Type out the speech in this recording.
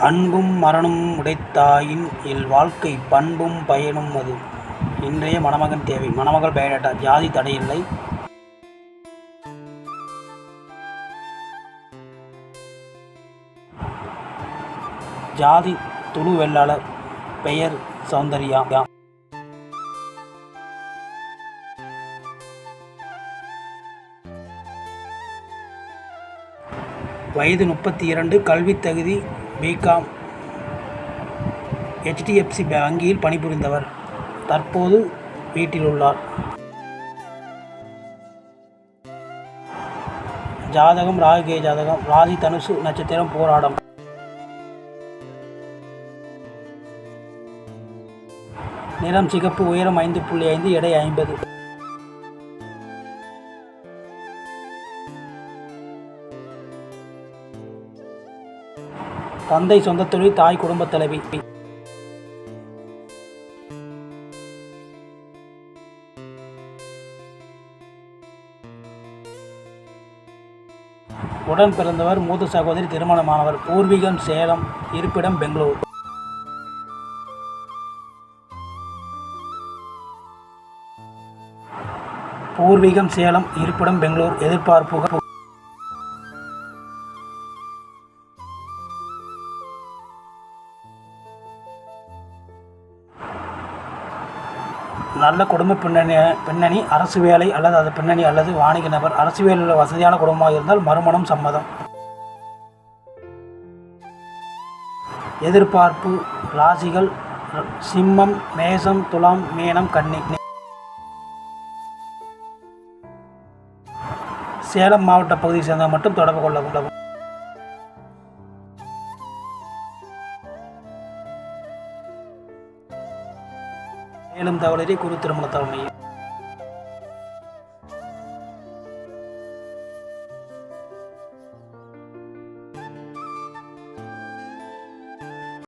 அன்பும் மரணமும் உடைத்தாயின் இல் வாழ்க்கை பண்பும் பயனும் அது. இன்றைய மணமகன் தேவை. மணமகள் பயோடேட்டா ஜாதி தடையில்லை ஜாதி துளு வெள்ளாளர் பெயர் சௌந்தர்யா. வயது முப்பத்தி இரண்டு. கல்வித் தகுதி பிகாம் ஹெச்டிஎஃப்சி வங்கியில் பணிபுரிந்தவர். தற்போது வீட்டில் உள்ளார் ஜாதகம் ராகுகே ஜாதகம் ராசி தனுசு நட்சத்திரம் போராடம். நிறம் சிகப்பு உயரம் ஐந்து புள்ளி ஐந்து எடை ஐம்பது. தந்தை சொந்த தொழில் தாய் குடும்ப தலைவி. உடன் பிறந்தவர் மூத்த சகோதரி திருமணமானவர். பூர்வீகம் சேலம் இருப்பிடம் பெங்களூர். பூர்வீகம் சேலம் இருப்பிடம் பெங்களூர். எதிர்பார்ப்புகள் நல்ல குடும்ப பின்னணி பின்னணி அரசு வேலை அல்லது அது பின்னணி அல்லது வாணிக நபர். அரசு வேலையில் வசதியான குடும்பமாக இருந்தால் மறுமணம் சம்மதம். எதிர்பார்ப்பு ராசிகள் சிம்மம் மேசம் துலாம் மீனம் கன்னி. சேலம் மாவட்ட பகுதியை சேர்ந்தால் மட்டும் தொடர்பு கொள்ள கொள்ளவும். மேலும் தகவலறி குரு திருமண தலைமையில்